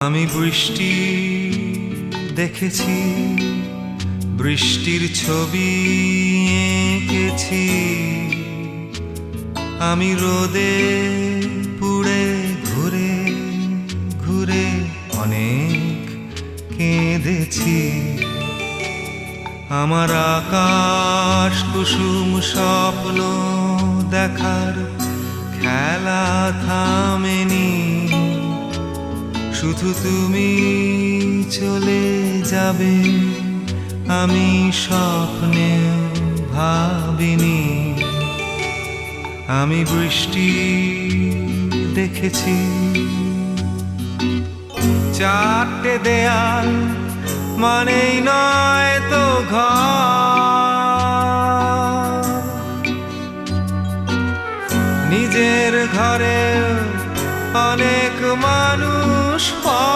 আমি বৃষ্টি দেখেছি, বৃষ্টির ছবি এঁকেছি। আমি রোদে পুড়ে ঘুরে ঘুরে অনেক কেঁদেছি। আমার আকাশ কুসুম স্বপ্ন দেখার খেলা থামেনি। শুধু তুমি চলে যাবে, আমি স্বপ্নে ভাবিনি। আমি বৃষ্টি দেখেছি, চারটে দেয়াল মানেই নয় তো ঘর। নিজের ঘরে অনেক মানুষ 是吧。